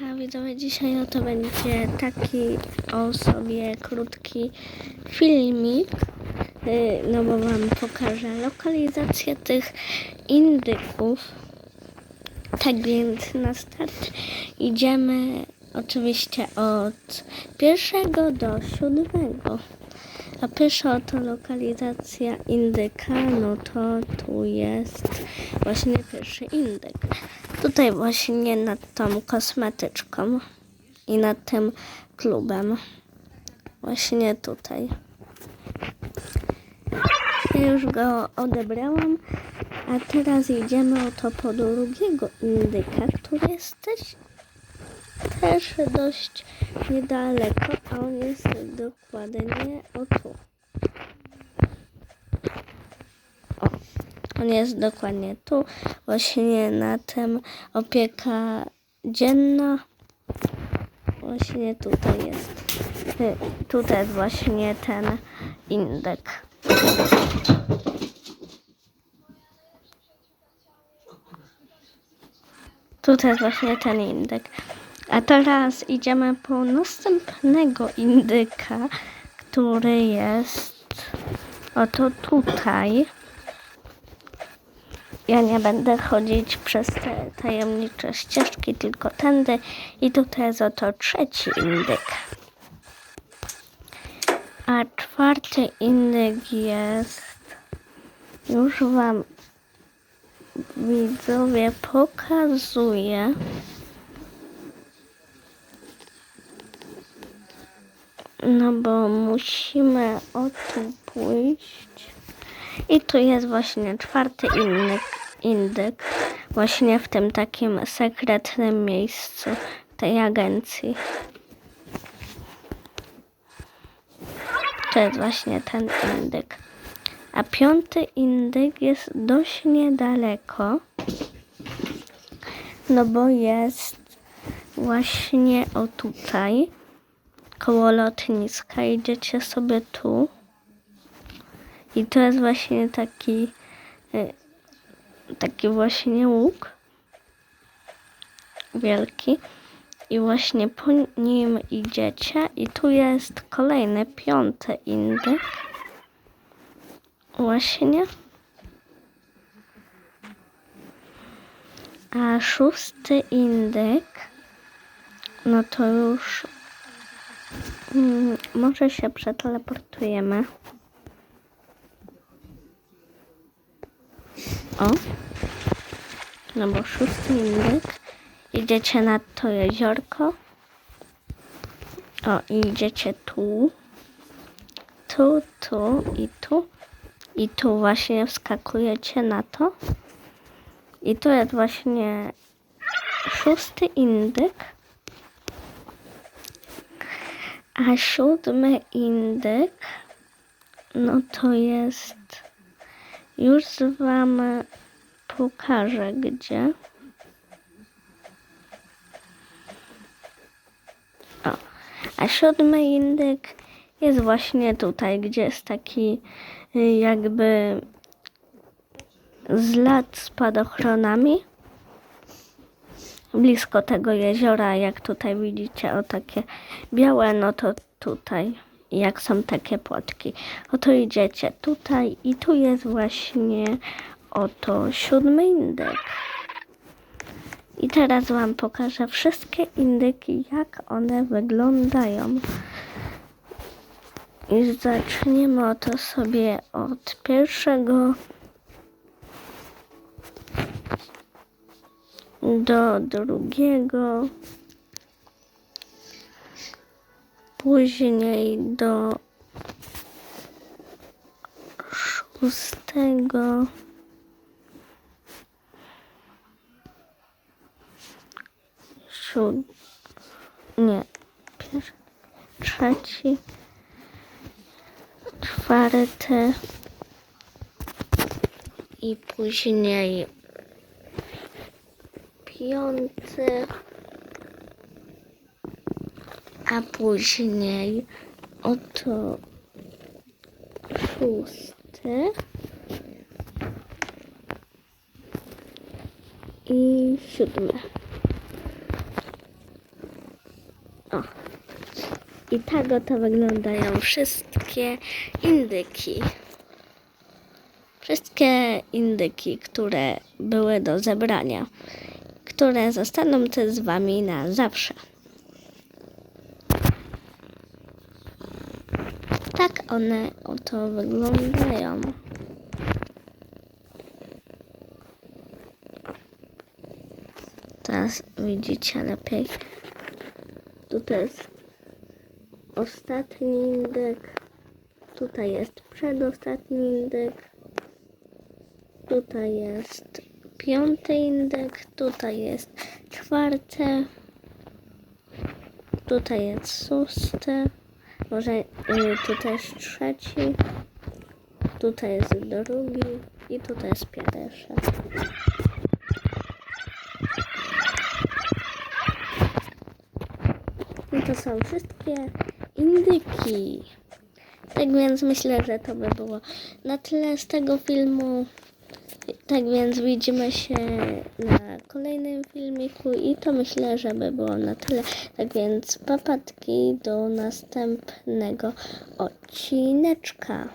Widzowie, dzisiaj oto będzie taki o sobie krótki filmik, y, no bo wam pokażę lokalizację tych indyków. Tak więc na start idziemy oczywiście od pierwszego do siódmego. A pierwsza oto lokalizacja indyka, no to tu jest właśnie pierwszy indyk. Tutaj właśnie nad tą kosmetyczką i nad tym klubem. Właśnie tutaj. Ja już go odebrałam, a teraz idziemy oto po drugiego indyka, który jest też, też dość niedaleko, a on jest dokładnie o tu. O, on jest dokładnie tu, właśnie na tym opieka dzienna. Właśnie tutaj jest. Y, Tutaj jest właśnie ten indek. Tutaj jest właśnie ten indek. A teraz idziemy po następnego indyka, który jest oto tutaj. Ja nie będę chodzić przez te tajemnicze ścieżki, tylko tędy. I tutaj jest oto trzeci indyk. A czwarty indyk jest. Już Wam widzowie pokazuję. No bo musimy o tu pójść. I tu jest właśnie czwarty indyk, indyk. Właśnie w tym takim sekretnym miejscu tej agencji. To jest właśnie ten indyk. A piąty indyk jest dość niedaleko. No bo jest właśnie o tutaj. Koło lotniska. Idziecie sobie tu. I to jest właśnie taki y, taki właśnie łuk wielki i właśnie po nim idziecie i tu jest kolejny piąty indyk. Właśnie. A szósty indyk no to już mm, może się przeteleportujemy O. No bo szósty indyk. Idziecie na to jeziorko. O, idziecie tu. Tu, tu i tu. I tu właśnie wskakujecie na to. I tu jest właśnie szósty indyk. A siódmy indyk, no to jest już wam pokażę gdzie. O, a siódmy indyk jest właśnie tutaj, gdzie jest taki y, jakby zlat spadochronami. Blisko tego jeziora, jak tutaj widzicie, o takie białe, no to tutaj jak są takie płotki. Oto idziecie tutaj i tu jest właśnie oto siódmy indyk. I teraz Wam pokażę wszystkie indyki, jak one wyglądają. I zaczniemy oto sobie od pierwszego do drugiego. Później do szóstego. Siód... Nie. Trzeci, czwarty i później piąty a później oto szósty i siódmy. O. I tak oto wyglądają wszystkie indyki. Wszystkie indyki, które były do zebrania, które zostaną też z Wami na zawsze. Tak one oto wyglądają. Teraz widzicie lepiej. Tutaj jest ostatni indyk. Tutaj jest przedostatni indyk. Tutaj jest piąty indyk. Tutaj jest czwarty. Szósty. jest szósty. Może y, tutaj jest trzeci. Tutaj jest drugi. I tutaj jest pierwszy. I to są wszystkie indyki. Tak więc myślę, że to by było na tyle z tego filmu. Tak więc widzimy się na kolejnym filmiku i to myślę, że by było na tyle. Tak więc papatki do następnego odcineczka.